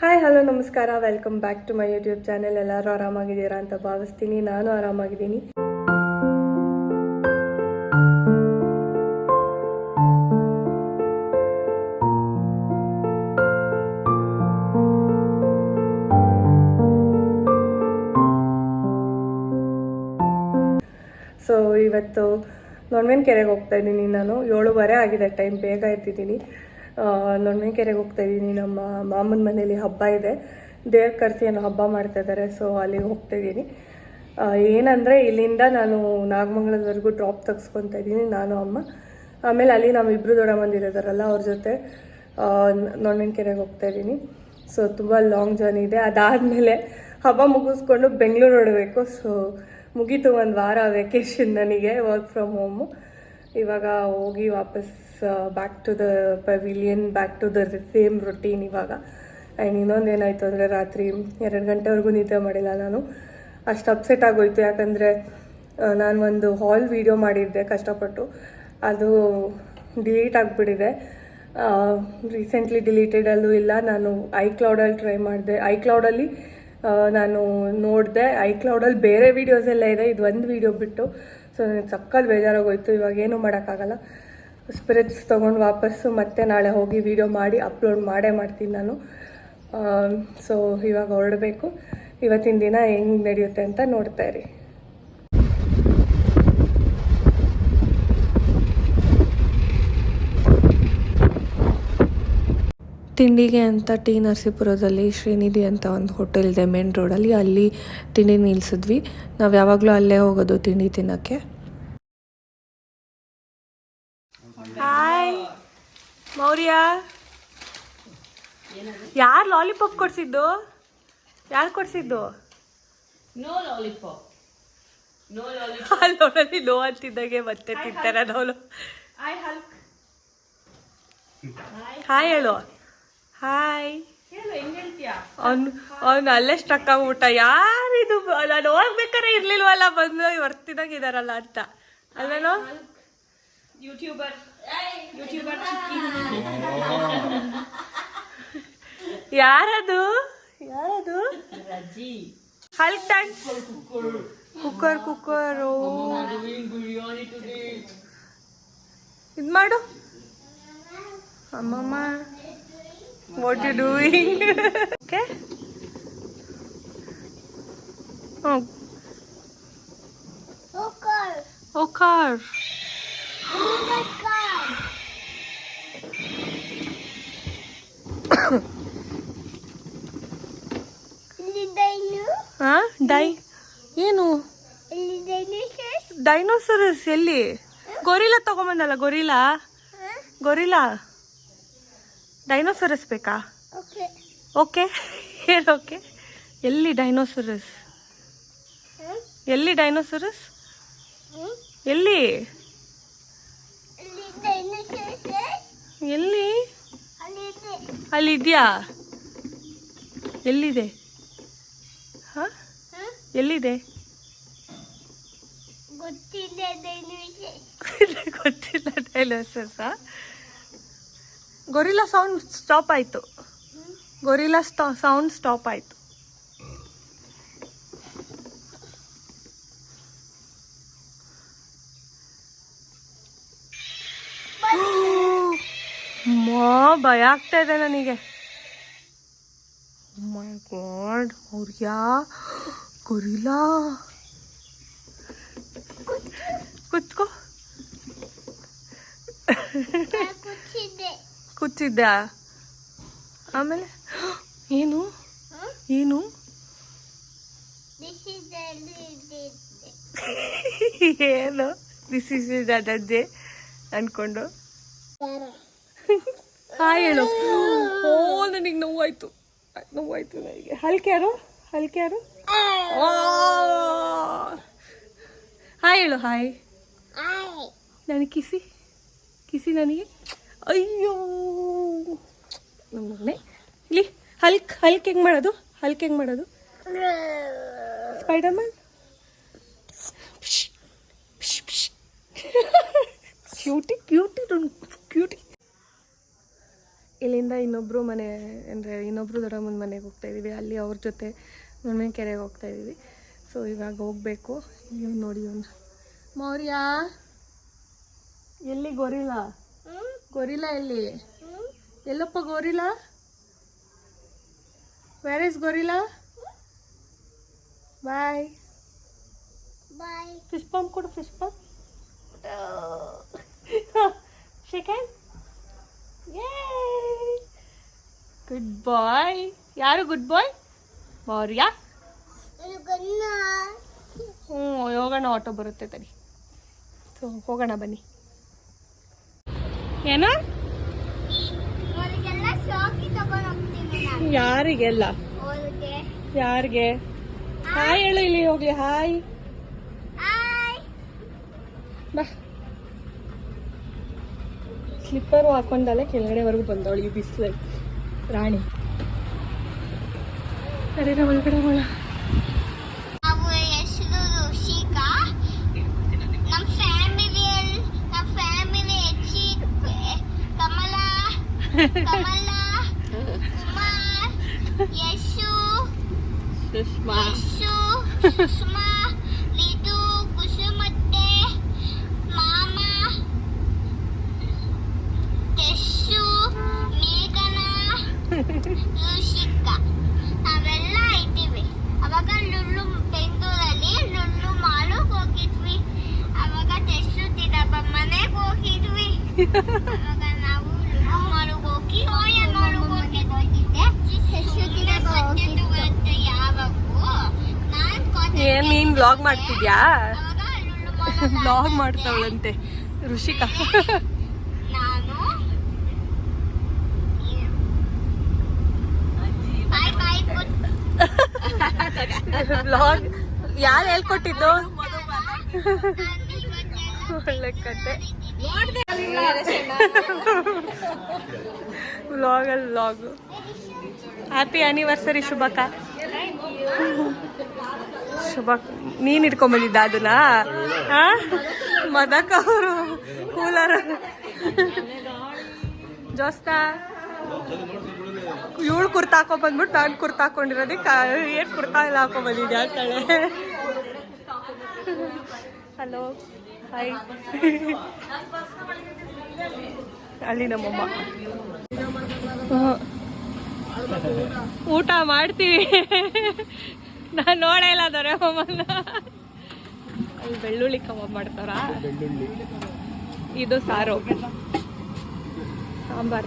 Hi hello ನಮಸ್ಕಾರ. Welcome back to my YouTube channel ಎಲ್ಲರೂ ಆರಾಮಾಗಿದ್ದೀರಾ ಅಂತ ಭಾವಿಸ್ತೀನಿ. ನಾನು ಆರಾಮಾಗಿದ್ದೀನಿ. ಸೊ ಇವತ್ತು ನೊಣ್ಮೆನ್ ಕೆರೆಗೆ ಹೋಗ್ತಾ ಇದ್ದೀನಿ ನಾನು. ಏಳುವರೆ ಆಗಿದೆ ಟೈಮ್ ಬೇಗ ಎದ್ದಿದ್ದೀನಿ. ನೊಣ್ಮೆನ್ ಕೆರೆಗೆ ಹೋಗ್ತಾ ಇದ್ದೀನಿ. ನಮ್ಮ ಮಾಮನ ಮನೇಲಿ ಹಬ್ಬ ಇದೆ. ದೇವ್ರ ಕರ್ಸಿ ಅನ್ನೋ ಹಬ್ಬ ಮಾಡ್ತಾ ಇದ್ದಾರೆ. ಸೊ ಅಲ್ಲಿಗೆ ಹೋಗ್ತಾ ಇದ್ದೀನಿ. ಏನಂದರೆ ಇಲ್ಲಿಂದ ನಾನು ನಾಗಮಂಗಲದವರೆಗೂ ಡ್ರಾಪ್ ತೆಗೆಸ್ಕೊತಾ ಇದ್ದೀನಿ, ನಾನು, ಅಮ್ಮ. ಆಮೇಲೆ ಅಲ್ಲಿ ನಮ್ಮ ಇಬ್ಬರು ದೊಡ್ಡ ಮಂದಿರಿದಾರಲ್ಲ ಅವ್ರ ಜೊತೆ ನೊಣ್ಣೆಕೆರೆಗೆ ಕೆರೆಗೆ ಹೋಗ್ತಾ ಇದ್ದೀನಿ. ಸೊ ತುಂಬ ಲಾಂಗ್ ಜರ್ನಿ ಇದೆ. ಅದಾದಮೇಲೆ ಹಬ್ಬ ಮುಗಿಸ್ಕೊಂಡು ಬೆಂಗಳೂರು ಹೊಡಬೇಕು ಸೊ ಮುಗೀತು ಒಂದು ವಾರ ವೆಕೇಶನ್ ನನಗೆ ವರ್ಕ್ ಫ್ರಮ್ ಹೋಮು ಇವಾಗ ಹೋಗಿ ವಾಪಸ್ back to the pavilion back to the same routine ಇವಾಗ. ಆ್ಯಂಡ್ ಇನ್ನೊಂದು ಏನಾಯಿತು ಅಂದರೆ ರಾತ್ರಿ ಎರಡು ಗಂಟೆವರೆಗೂ ನಿದ್ದೆ ಮಾಡಿಲ್ಲ ನಾನು. ಅಷ್ಟು ಅಪ್ಸೆಟ್ ಆಗೋಯ್ತು. ಯಾಕಂದರೆ ನಾನು ಒಂದು ಹಾಲ್ ವೀಡಿಯೋ ಮಾಡಿದ್ದೆ ಕಷ್ಟಪಟ್ಟು. ಅದು ಡಿಲೀಟ್ ಆಗಿಬಿಟ್ಟಿದೆ. ರೀಸೆಂಟ್ಲಿ ಡಿಲೀಟೆಡ್ ಅಲ್ಲೂ ಇಲ್ಲ. ನಾನು ಐ ಕ್ಲೌಡಲ್ಲಿ ಟ್ರೈ ಮಾಡಿದೆ. ಐ ಕ್ಲೌಡಲ್ಲಿ ನಾನು ನೋಡಿದೆ. ಐ ಕ್ಲೌಡಲ್ಲಿ ಬೇರೆ ವೀಡಿಯೋಸ್ ಎಲ್ಲ ಇದೆ. ಇದು ಒಂದು ವೀಡಿಯೋ ಬಿಟ್ಟು. ಸೊ ನನಗೆ ಸಕ್ಕತ್ ಬೇಜಾರಾಗೋಯ್ತು, ಇವಾಗ ಏನೂ ಮಾಡೋಕ್ಕಾಗಲ್ಲ. ಸ್ಪಿರಿಟ್ಸ್ ತೊಗೊಂಡು ವಾಪಸ್ಸು ಮತ್ತೆ ನಾಳೆ ಹೋಗಿ ವೀಡಿಯೋ ಮಾಡಿ ಅಪ್ಲೋಡ್ ಮಾಡೇ ಮಾಡ್ತೀನಿ ನಾನು. ಸೊ ಇವಾಗ ಹೊರಡಬೇಕು. ಇವತ್ತಿನ ದಿನ ಹೆಂಗೆ ನಡೆಯುತ್ತೆ ಅಂತ ನೋಡ್ತಾ ಇರಿ. ತಿಂಡಿಗೆ ಅಂತ ಟಿ ನರಸೀಪುರದಲ್ಲಿ ಶ್ರೀನಿಧಿ ಅಂತ ಒಂದು ಹೋಟೆಲ್ ಇದೆ ಮೇನ್ ರೋಡಲ್ಲಿ. ಅಲ್ಲಿ ತಿಂಡಿ ನಿಲ್ಸಿದ್ವಿ. ನಾವು ಯಾವಾಗಲೂ ಅಲ್ಲೇ ಹೋಗೋದು ತಿಂಡಿ ತಿನ್ನೋಕ್ಕೆ. ಹಾಯ್ ಮೌರ್ಯ. ಯಾರು ಲಾಲಿಪಾಪ್ ಕೊಡ್ಸಿದ್ದು? ಯಾರು ಕೊಡ್ಸಿದ್ದು? ನೋ ಲಾಲಿಪಾಪ್ ನೋ ಅಂತಿದ್ದಾಗೆ ಮತ್ತೆ ತಿಂತಾರೆ ನಾವು. ಹಾಯ್ ಹೇಳು. ಹಾಯ್ ಅವ್ನು ಅವ್ನು ಅಲ್ಲೇ ಸ್ಟಕ್ ಆಗ್ಬಿಟ್ಟ. ಯಾರಿದು ನಾನು ಹೋಗ್ಬೇಕಾರೆ ಇರ್ಲಿಲ್ವಲ್ಲ ಬಂದು ವರ್ತಿದಾಗ ಇದಾರಲ್ಲ ಅಂತ. ಅಲ್ವೇನೋ? ಯೂಟ್ಯೂಬರ್ ಯೂಟ್ಯೂಬರ್ ಚಿಕ್ಕಿ ಯಾರದು? ಯಾರದು? ಟೈಮ್ ಕುಕ್ಕರ್ ಕುಕ್ಕರ್ ಇದು ಮಾಡು ಅಮ್ಮಮ್ಮ. What Oh car. Oh. ಹ್ಞೂ car ಕಾರ್ ಹಾಂ? ಡೈ ಏನು? ಡೈನೋಸರಸ್. ಎಲ್ಲಿ? ಗೊರಿಲ್ಲಾ ತಗೊಂಬಂದಲ್ಲ ಗೊರಿಲ್ಲಾ? ಗೊರಿಲ್ಲಾ? ಡೈನೋಸರಸ್ ಬೇಕಾ? ಓಕೆ ಹೇಳೋಕೆ ಓಕೆ ಎಲ್ಲಿ ಡೈನೋಸರಸ್ ಎಲ್ಲಿ ಡೈನೋಸರಸ್ ಎಲ್ಲಿ? ಎಲ್ಲಿ? ಅಲ್ಲಿ ಇದೆಯಾ? ಎಲ್ಲಿದೆ? ಹಾಂ? ಎಲ್ಲಿದೆ? ಗೊತ್ತಿಲ್ಲ ಡೈನೋಸರ್ಸ ಗೊರಿಲ್ಲಾ ಸೌಂಡ್ ಸ್ಟಾಪ್ ಆಯಿತು. ಗೊರಿಲ್ಲಾ ಸೌಂಡ್ ಸ್ಟಾಪ್ ಆಯಿತು. ಮಾ ಭಯ ಆಗ್ತಾ ಇದೆ ನನಗೆ. ಮೈ ಗಾಡ್ ಅವ್ರ್ಯಾ? ಗೊರಿಲ್ಲಾ ಕುತ್ಕೋ. ಕೂತಿದ್ದ ಆಮೇಲೆ ಏನು? ಏನು? ಏನು? ದಿಸ್ ಇಸ್ ಅದಜ್ಜೆ ಅನ್ಕೊಂಡು. ಹಾಯ್ ಹೇಳು. ಓ ನನಗೆ ನೋವಾಯ್ತು. ನೋವಾಯ್ತು ನನಗೆ. ಹಲ್ಕೆ ಯಾರು? ಹಲ್ಕೆ ಯಾರು? ಹಾಯ್ ಹೇಳು ಹಾಯ್. ನನಗೆ ಕಿಸಿ. ಕಿಸಿ ನನಗೆ. ಅಯ್ಯೋ. ನಮ್ಮ ಮಗನೇ. ಇಲ್ಲಿ ಹಲ್ಕ್ ಹಲ್ಕ್ ಹೆಂಗೆ ಮಾಡೋದು? ಹಲ್ಕ್ ಹೆಂಗೆ ಮಾಡೋದು? Spider Man cutie cutie cutie ಇಲ್ಲಿಂದ ಇನ್ನೊಬ್ಬರು ಮನೆ, ಅಂದರೆ ಇನ್ನೊಬ್ಬರು ದೊಡ್ಡಮ್ಮನ ಮನೆಗೆ ಹೋಗ್ತಾ ಇದ್ದೀವಿ. ಅಲ್ಲಿ ಅವ್ರ ಜೊತೆ ಮನೆ ಕೆರೆಗೆ ಹೋಗ್ತಾ ಇದ್ದೀವಿ. ಸೊ ಇವಾಗ ಹೋಗಬೇಕು. ಇಲ್ಲಿ ನೋಡಿ ಇವನು ಮೌರ್ಯ, ಎಲ್ಲಿ, ಗೊರಿಲ್ಲ? ಗೊರಿಲ್ಲ ಎಲ್ಲಿ ಎಲ್ಲಪ್ಪ gorilla where is gorilla bye bye fish pump ಕೊಡು fish pump second good boy ಯಾರು ಗುಡ್ ಬಾಯ್ ಮೌರ್ಯ? ಹ್ಞೂ ಹೋಗೋಣ ಆಟೋ ಬರುತ್ತೆ ತಡಿ. ಸೊ ಹೋಗೋಣ ಬನ್ನಿ. ಏನು? ಯಾರಿಗೆಲ್ಲ? ಯಾರಿಗೆ? ಹಾಯ್ ಹೇಳು ಇಲ್ಲಿ ಹೋಗ್ಲಿ. ಹಾಯ್ ಹಾಯ್ ಬಾ. ಸ್ಲಿಪ್ಪರು ಹಾಕೊಂಡಲ್ಲೇ ಕೆಳಗಡೆವರೆಗೂ ಬಂದವಳು ಈ ಬಿಸಿಲಲ್ಲಿ. ರಾಣಿ. ಸರಿ ಒಳಗಡೆ ಹೋಗೋಣ. ಕಮಲ ಕುಮಾರ್ ಯಶು ಸುಷ್ಮಾ ಯಶು ಸುಷ್ಮಾ ಲಿದು ಕುಸುಮತ್ತೆ ಮಾಮ ಯಶು ಮೇಘನಾ ಋಷಿಕಾ ನಾವೆಲ್ಲ ಇದ್ದೀವಿ ಅವಾಗ ಲುಲ್ಲು ಬೆಂಗಳೂರಲ್ಲಿ ಲುಲ್ಲು ಮಾಲುಗ್ ಹೋಗಿದ್ವಿ ಅವಾಗ ಟೆಸ್ಟು ತಿನ್ನಪ್ಪ ಮನೆಗೆ ಹೋಗಿದ್ವಿ ಬ್ಲಾಗ್ ಮಾಡ್ತಿದ್ಯಾ? ವ್ಲಾಗ್ ಮಾಡ್ತಾವಳಂತೆ. ಋಷಿಕಾ. ವ್ಲಾಗ್ ಯಾರು ಹೇಳ್ಕೊಟ್ಟಿದ್ದು? ಒಳ್ಳೆ ಕತೆ. ವ್ಲಾಗಲ್ಲಿ ವ್ಲಾಗು ಹ್ಯಾಪಿ ಆನಿವರ್ಸರಿ ಶುಭಕ. ಶುಭ. ನೀನ್ ಇಟ್ಕೊಂಬಂದಿದ್ದ ಅದನ್ನ? ಮದಕ್ ಅವರು ಕೂಲರ್. ಜೋಸ್ತಾ? ಇವಳು ಕುರ್ತಾ ಹಾಕೋ ಬಂದ್ಬಿಟ್ಟು ನಾನು ಕುರ್ತಾ ಹಾಕೊಂಡಿರೋದಕ್ಕೆ ಏನ್ ಕುರ್ತಾ ಎಲ್ಲ ಬಂದಿದ್ಯಾ ಅಂತಾಳೆ. Hello, hi. ಅಲ್ಲಿ ನಮ್ಮಮ್ಮ. ಊಟ ಮಾಡ್ತೀವಿ. ನಾನು ನೋಡೇ ಇಲ್ಲ ದೊರೆ ಅಮ್ಮನ ಅಲ್ಲಿ ಬೆಳ್ಳುಳ್ಳಿ ಕಬಾಬ್ ಮಾಡ್ತಾರ? ಇದು ಸಾರು. ಸಾಂಬಾರ್.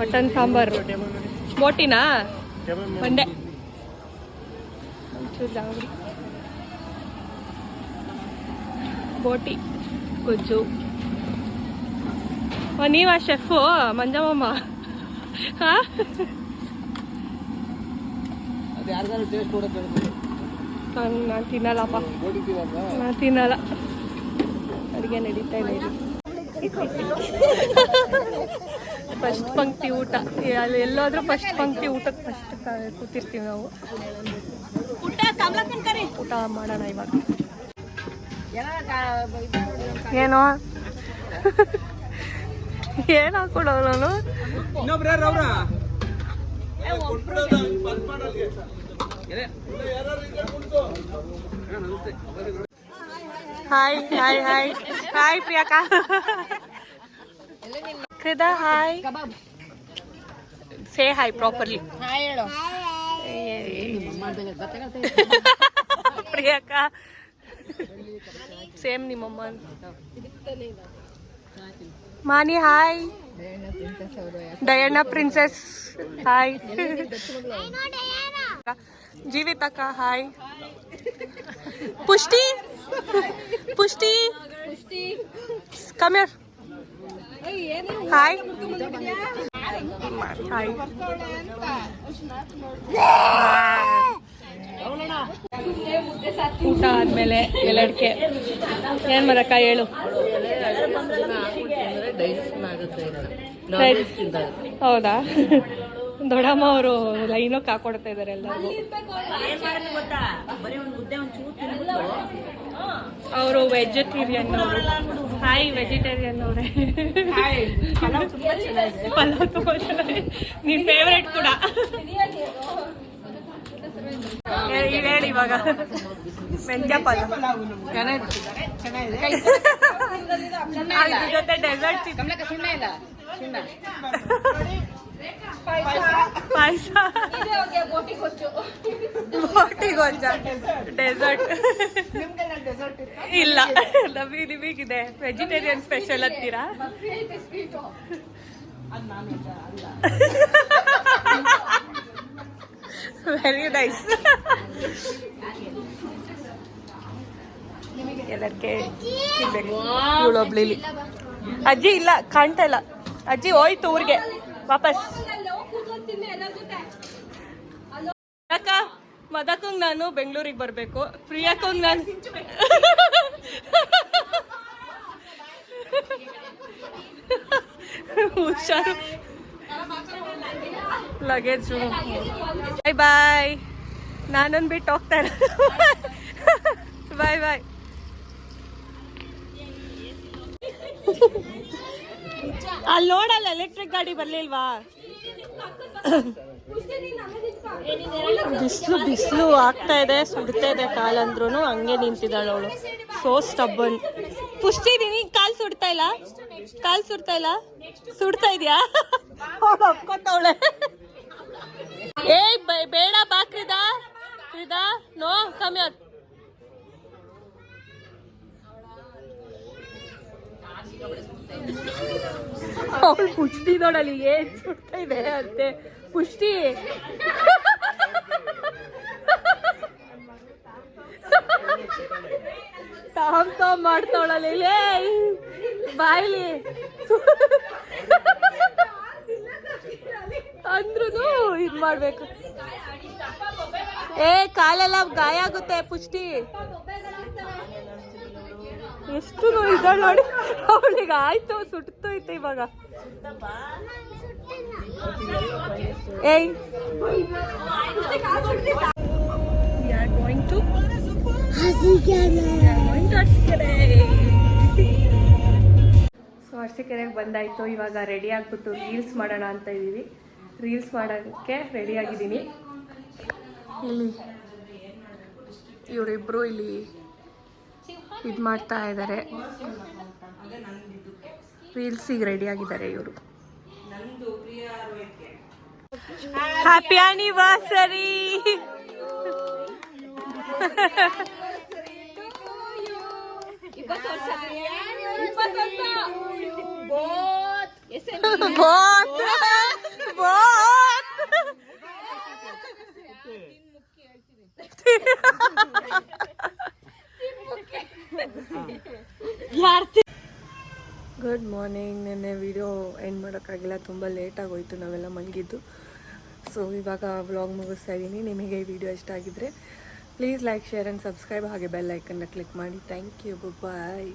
ಮಟನ್ ಸಾಂಬಾರು. ಬೋಟಿನಾ ಮಂಡೆ ಬೋಟಿ, ಗೊಜ್ಜು. ನೀವಾ, ಶೆಫು? ಮಂಜಮ್ಮ ಹಾ? ನಾನು ನಾನು ತಿನ್ನಲ್ಲಪ್ಪ. ನಾನು ತಿನ್ನಲ್ಲ. ಅಡುಗೆ ನಡೀತಾ ಇಲ್ಲ. ಇದು ಫಸ್ಟ್ ಪಂಕ್ತಿ ಊಟ. ಅಲ್ಲಿ ಎಲ್ಲಾದರೂ ಫಸ್ಟ್ ಪಂಕ್ತಿ ಊಟಕ್ಕೆ ಫಸ್ಟ್ ಕೂತಿರ್ತೀವಿ ನಾವು. ಊಟ ಮಾಡೋಣ ಇವಾಗ. ಏನೋ? ಏನು ಹಾಕೊಡೋ ನಾನು? Hi hi hi hi Priyaka ಕೃದ hi say hi properly Priyaka same ನಿಮ್ಮಮ್ಮ ಮಾನಿ ಹಾಯ್ ಡಯನಾ ಪ್ರಿನ್ಸೆಸ್ ಹಾಯ್ ಜೀವಿತಕ್ಕ hi Pushti Pushti ಕಮ್ಯರ್ hi hi ಊಟ ಆದ್ಮೇಲೆ ಎಲ್ಲಡ್ಕೆ ಏನ್ ಮರಕ್ಕ ಹೇಳು? ಹೌದಾ? ದೊಡ್ಡಮ್ಮ ಅವರು ಲೈನ್ ಹಾಕೊಡ್ತಾ ಇದಾರೆ ಎಲ್ಲರಿಗೂ ಅವರು ವೆಜಿಟೇರಿಯನ್ ಅವರು. ಹಾಯ್ ವೆಜಿಟೇರಿಯನ್ ಅವರೇ. ಪಲಾವ್ ತುಂಬಾ ನಿನ್ ಫೇವ್ರೇಟ್ ಕೂಡ. ಹೇಳಿ ಇವಾಗ. ಮೆಂತ್ಯ ಪಲಾವ್. ಇಲ್ಲ ಜೊತೆ ಡೆಸರ್ಟ್ ಪಾಯಸ. ಬೋಟಿ ಗೊಂಜ ಡೆಸರ್ಟ್ ಇಲ್ಲ ನಮಗೆ ನಿಮಗಿದೆ. ವೆಜಿಟೇರಿಯನ್ ಸ್ಪೆಷಲ್ ಅಂತೀರಾ? ವೆರಿ ನೈಸ್ ಎಲ್ಲರಿಗೆ ತಿನ್ಬೇಕು ಇವಳೊಬ್ಳು ಇಲ್ಲಿ. ಅಜ್ಜಿ ಇಲ್ಲ ಕಾಣ್ತಾ ಇಲ್ಲ. ಅಜ್ಜಿ ಹೋಯ್ತು ಊರಿಗೆ. ವಾಪಸ್ ಅಕ್ಕ ಮದಕಂಗ್ ನಾನು ಬೆಂಗಳೂರಿಗೆ ಬರಬೇಕು. ಪ್ರಿಯಾಕಂಗ್ ನಾನು ಹುಷಾರು. ಲಗೇಜ್ ಬಾಯ್ ಬಾಯ್ ನಾನೊಂದು ಬಿಟ್ಟು ಹೋಗ್ತಾ ಇರೋದು ಬಾಯ್ ಬಾಯ್ ಅಲ್ಲಿ ನೋಡಲ್ಲ ಎಲೆಕ್ಟ್ರಿಕ್ ಗಾಡಿ ಬರ್ಲಿಲ್ವಾ? ಬಿಸಿಲು ಬಿಸಿಲು ಆಗ್ತಾ ಇದೆ ಸುಡ್ತಾ ಇದೆ ಕಾಲಂದ್ರೂ ಹಂಗೆ ನಿಂತಿದ್ದಾಳೆ ಅವಳು. ಸೋ ಸ್ಟಬ್ಬನ್ ಪುಷ್ಟಿದೀನಿ ಕಾಲ್ ಸುಡ್ತಾ ಇಲ್ಲ? ಕಾಲ್ ಸುಡ್ತಾ ಇಲ್ಲ? ಸುಡ್ತಾ ಇದೆಯಾ? ಅವಳು ಒಪ್ಕೊತವಳೆ. ಏಯ್ ಬೇಡ ಬಾ ಕ್ರಿದಾ. ಕ್ರಿದಾ ನೋ ಕಮ್ಮಿ ಅವಳು ಪುಷ್ಟಿ ನೋಡಲಿ, ಏನ್ ಸುಡ್ತಾ ಇದೆ ಅಂತೆ. ಪುಷ್ಟಿ. ಟಾಮ್ ಟಾಮ್ ಮಾಡ್ತಾವಳಲಿ ಬಾಯ್ಲಿ ಅಂದ್ರೂ ಇದ್ ಮಾಡ್ಬೇಕು. ಏ, ಕಾಲೆಲ್ಲ ಗಾಯ ಆಗುತ್ತೆ, ಪುಷ್ಟಿ. ಎಷ್ಟು ಇದ್ದಾಳೆ ನೋಡಿ. ಅವಳಿಗೆ ಆಯ್ತು ಸುಟ್ಟೋಯ್ತು ಇವಾಗ. ಏಯ್. Going to ಸೊ ಅರ್ಸಿಕೆರೆಗೆ ಬಂದಾಯಿತು. ಇವಾಗ ರೆಡಿ ಆಗ್ಬಿಟ್ಟು ರೀಲ್ಸ್ ಮಾಡೋಣ ಅಂತ ಇದ್ದೀವಿ. ರೀಲ್ಸ್ ಮಾಡೋಕ್ಕೆ ರೆಡಿ ಆಗಿದ್ದೀನಿ. ಇಲ್ಲಿ. ಇವರಿಬ್ಬರು ಇಲ್ಲಿ ಇದು ಮಾಡ್ತಾ ಇದ್ದಾರೆ ರೀಲ್ಸಿಗೆ ರೆಡಿ ಆಗಿದ್ದಾರೆ ಇವರು. ಹ್ಯಾಪಿ ಆನಿವರ್ಸರಿ ಗುಡ್ ಮಾರ್ನಿಂಗ್ ನೆನ್ನೆ ವಿಡಿಯೋ ಎಂಡ್ ಮಾಡೋಕ್ಕಾಗಿಲ್ಲ. ತುಂಬ ಲೇಟಾಗಿ ಹೋಯಿತು ನಾವೆಲ್ಲ ಮಲಗಿದ್ದು. ಸೊ ಇವಾಗ ವ್ಲಾಗ್ ಮುಗಿಸ್ತಾ ಇದ್ದೀನಿ ನಿಮಗೆ ಈ ವಿಡಿಯೋ ಇಷ್ಟ ಆಗಿದ್ದರೆ please like share and subscribe ಹಾಗೆ ಬೆಲ್ ಐಕನ್ನ ಕ್ಲಿಕ್ ಮಾಡಿ. Thank you bye